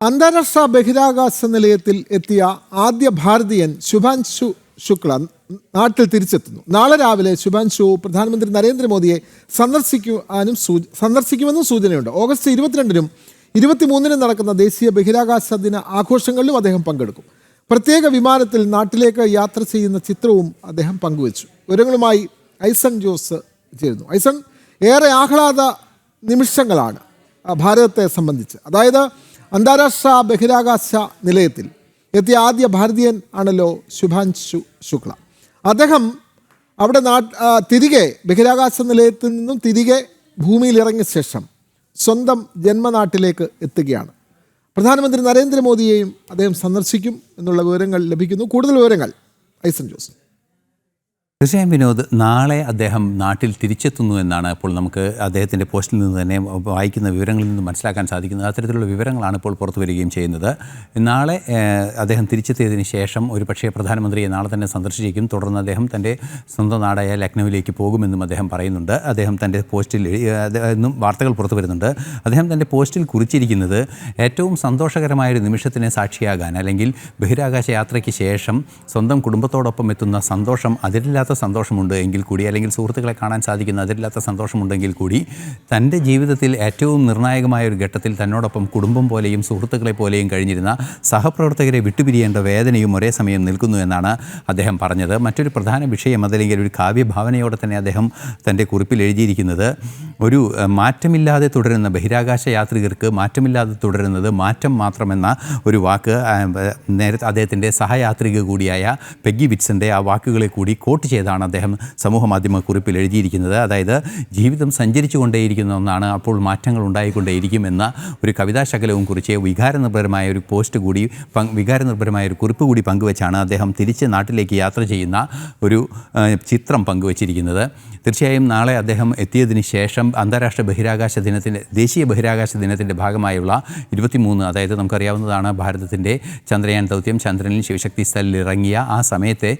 അന്താരാഷ്ട്ര ബഹിരാകാശ നിലയത്തിൽ എത്തിയ ആദ്യ ഭാരതീയൻ ശുഭാൻശു ശുക്ല നാട്ടിൽ തിരിച്ചെത്തുന്നു. നാളെ രാവിലെ ശുഭാൻശു പ്രധാനമന്ത്രി നരേന്ദ്രമോദിയെ സന്ദർശിക്കുവാനും സന്ദർശിക്കുമെന്നും സൂചനയുണ്ട്. ഓഗസ്റ്റ് ഇരുപത്തിരണ്ടിനും ഇരുപത്തിമൂന്നിനും നടക്കുന്ന ദേശീയ ബഹിരാകാശ ദിന ആഘോഷങ്ങളിലും അദ്ദേഹം പങ്കെടുക്കും. പ്രത്യേക വിമാനത്തിൽ നാട്ടിലേക്ക് യാത്ര ചെയ്യുന്ന ചിത്രവും അദ്ദേഹം പങ്കുവച്ചു. വിവരങ്ങളുമായി ഐസൺ ജോസ് ചേരുന്നു. ഐസൺ ഏറെ ആഹ്ലാദ നിമിഷങ്ങളാണ് ഭാരതത്തെ സംബന്ധിച്ച്. അതായത് അന്താരാഷ്ട്ര ബഹിരാകാശ നിലയത്തിൽ എത്തിയ ആദ്യ ഭാരതീയൻ ആണല്ലോ ശുഭാൻശു ശുക്ല. അദ്ദേഹം അവിടെ നാ തിരികെ ബഹിരാകാശ നിലയത്തിൽ നിന്നും തിരികെ ഭൂമിയിൽ ഇറങ്ങിയ ശേഷം സ്വന്തം ജന്മനാട്ടിലേക്ക് എത്തുകയാണ്. പ്രധാനമന്ത്രി നരേന്ദ്രമോദിയെയും അദ്ദേഹം സന്ദർശിക്കും എന്നുള്ള വിവരങ്ങൾ ലഭിക്കുന്നു. കൂടുതൽ വിവരങ്ങൾ ഐസൻ ജോസ് തീർച്ചയായും വിനോദ് നാളെ അദ്ദേഹം നാട്ടിൽ തിരിച്ചെത്തുന്നു എന്നാണ് ഇപ്പോൾ നമുക്ക് അദ്ദേഹത്തിന്റെ പോസ്റ്റിൽ നിന്ന് തന്നെ വായിക്കുന്ന വിവരങ്ങളിൽ നിന്ന് മനസ്സിലാക്കാൻ സാധിക്കുന്നത്. അത്തരത്തിലുള്ള വിവരങ്ങളാണ് ഇപ്പോൾ പുറത്തു വരികയും ചെയ്യുന്നത്. നാളെ അദ്ദേഹം തിരിച്ചെത്തിയതിന് ശേഷം ഒരു പക്ഷേ പ്രധാനമന്ത്രിയെ നാളെ തന്നെ സന്ദർശിക്കും. തുടർന്ന് അദ്ദേഹം തന്റെ സ്വന്തം നാടായ ലക്നൌവിലേക്ക് പോകുമെന്നും അദ്ദേഹം പറയുന്നുണ്ട്. അദ്ദേഹം തന്റെ പോസ്റ്റിൽ എന്നും വാർത്തകൾ പുറത്തു വരുന്നുണ്ട്. അദ്ദേഹം തന്റെ പോസ്റ്റിൽ കുറിച്ചിരിക്കുന്നത് ഏറ്റവും സന്തോഷകരമായ ഒരു നിമിഷത്തിന് സാക്ഷിയാകാൻ അല്ലെങ്കിൽ ബഹിരാകാശ യാത്രയ്ക്ക് ശേഷം സ്വന്തം കുടുംബത്തോടൊപ്പം എത്തുന്ന സന്തോഷം അതിരില്ലാത്ത സന്തോഷമുണ്ട് എങ്കിൽ കൂടി അല്ലെങ്കിൽ സുഹൃത്തുക്കളെ കാണാൻ സാധിക്കുന്ന അതിലില്ലാത്ത സന്തോഷമുണ്ടെങ്കിൽ കൂടി തന്റെ ജീവിതത്തിൽ ഏറ്റവും നിർണായകമായ ഒരു ഘട്ടത്തിൽ തന്നോടൊപ്പം കുടുംബം പോലെയും സുഹൃത്തുക്കളെ പോലെയും കഴിഞ്ഞിരുന്ന സഹപ്രവർത്തകരെ വിട്ടുപിരിയേണ്ട വേദനയും ഒരേ സമയം നിൽക്കുന്നു എന്നാണ് അദ്ദേഹം പറഞ്ഞത്. മറ്റൊരു പ്രധാന വിഷയം അതല്ലെങ്കിൽ ഒരു കാവ്യഭാവനയോടെ തന്നെ അദ്ദേഹം തന്റെ കുറിപ്പിൽ എഴുതിയിരിക്കുന്നത് ഒരു മാറ്റമില്ലാതെ തുടരുന്ന ബഹിരാകാശ യാത്രികർക്ക് മാറ്റമില്ലാതെ തുടരുന്നത് മാറ്റം മാത്രമെന്ന ഒരു വാക്ക് നേരത്തെ അദ്ദേഹത്തിന്റെ സഹയാത്രിക കൂടിയായ പെഗ്ഗി വിറ്റ്സന്റെ ആ വാക്കുകളെ കൂടി കോട്ട് ചെയ്താണ് അദ്ദേഹം സമൂഹ മാധ്യമ കുറിപ്പിൽ എഴുതിയിരിക്കുന്നത്. അതായത് ജീവിതം സഞ്ചരിച്ചു കൊണ്ടേയിരിക്കുന്ന ഒന്നാണ് അപ്പോൾ മാറ്റങ്ങൾ ഉണ്ടായിക്കൊണ്ടേയിരിക്കുമെന്ന ഒരു കവിതാശകലവും കുറിച്ച് വികാരനിർഭരമായ ഒരു പോസ്റ്റ് കൂടി വികാരനിർഭരമായ ഒരു കുറിപ്പ് കൂടി പങ്കുവച്ചാണ് അദ്ദേഹം തിരിച്ച് നാട്ടിലേക്ക് യാത്ര ചെയ്യുന്ന ഒരു ചിത്രം പങ്കുവച്ചിരിക്കുന്നത്. തീർച്ചയായും നാളെ അദ്ദേഹം എത്തിയതിന് ശേഷം അന്താരാഷ്ട്ര ബഹിരാകാശ ദിനത്തിന്റെ ദേശീയ ബഹിരാകാശ ദിനത്തിന്റെ ഭാഗമായുള്ള ഇരുപത്തിമൂന്ന് അതായത് നമുക്കറിയാവുന്നതാണ് ഭാരതത്തിന്റെ ചന്ദ്രയാൻ ദൗത്യം ചന്ദ്രനിൽ ശിവശക്തി സ്ഥലിൽ ഇറങ്ങിയ ആ സമയത്തെ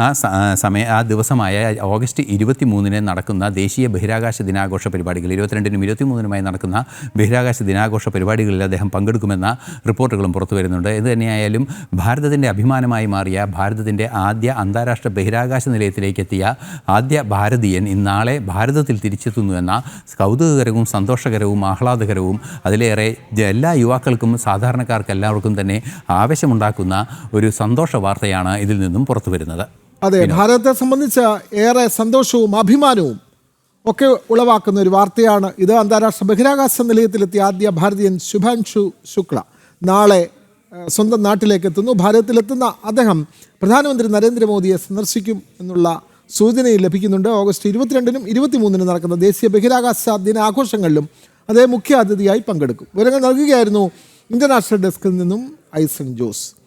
ആ സമയ ആ ദിവസമായ ഓഗസ്റ്റ് ഇരുപത്തി മൂന്നിന് നടക്കുന്ന ദേശീയ ബഹിരാകാശ ദിനാഘോഷ പരിപാടികൾ ഇരുപത്തിരണ്ടിനും ഇരുപത്തിമൂന്നിനുമായി നടക്കുന്ന ബഹിരാകാശ ദിനാഘോഷ പരിപാടികളിൽ അദ്ദേഹം പങ്കെടുക്കുമെന്ന റിപ്പോർട്ടുകളും പുറത്തു വരുന്നുണ്ട്. ഇത് തന്നെയായാലും ഭാരതത്തിന്റെ അഭിമാനമായി മാറിയ ഭാരതത്തിന്റെ ആദ്യ അന്താരാഷ്ട്ര ബഹിരാകാശ നിലയത്തിലേക്ക് എത്തിയ ആദ്യ ഭാരതീയൻ ഇന്നാളെ ഭാരതത്തിൽ തിരിച്ചെത്തുന്നു എന്ന കൗതുകകരവും സന്തോഷകരവും ആഹ്ലാദകരവും അതിലേറെ എല്ലാ യുവാക്കൾക്കും സാധാരണക്കാർക്ക് എല്ലാവർക്കും തന്നെ ആവശ്യമുണ്ടാക്കുന്ന ഒരു സന്തോഷ വാർത്തയാണ് ഇതിൽ നിന്നും പുറത്തു വരുന്നത്. അതെ ഭാരതത്തെ സംബന്ധിച്ച് ഏറെ സന്തോഷവും അഭിമാനവും ഒക്കെ ഉളവാക്കുന്ന ഒരു വാർത്തയാണ് ഇത്. അന്താരാഷ്ട്ര ബഹിരാകാശ നിലയത്തിലെത്തിയ ആദ്യ ഭാരതീയൻ ശുഭാൻഷു ശുക്ല നാളെ സ്വന്തം നാട്ടിലേക്ക് എത്തുന്നു. ഭാരതത്തിലെത്തുന്ന അദ്ദേഹം പ്രധാനമന്ത്രി നരേന്ദ്രമോദിയെ സന്ദർശിക്കും എന്നുള്ള സൂചനയും ലഭിക്കുന്നുണ്ട്. ഓഗസ്റ്റ് ഇരുപത്തിരണ്ടിനും ഇരുപത്തിമൂന്നിനും നടക്കുന്ന ദേശീയ ബഹിരാകാശ ദിനാഘോഷങ്ങളിലും അദ്ദേഹം മുഖ്യ അതിഥിയായി പങ്കെടുക്കും. വിവരങ്ങൾ നൽകുകയായിരുന്നു ഇന്റർനാഷണൽ ഡെസ്കിൽ നിന്നും ഐസൺ ജോസ്.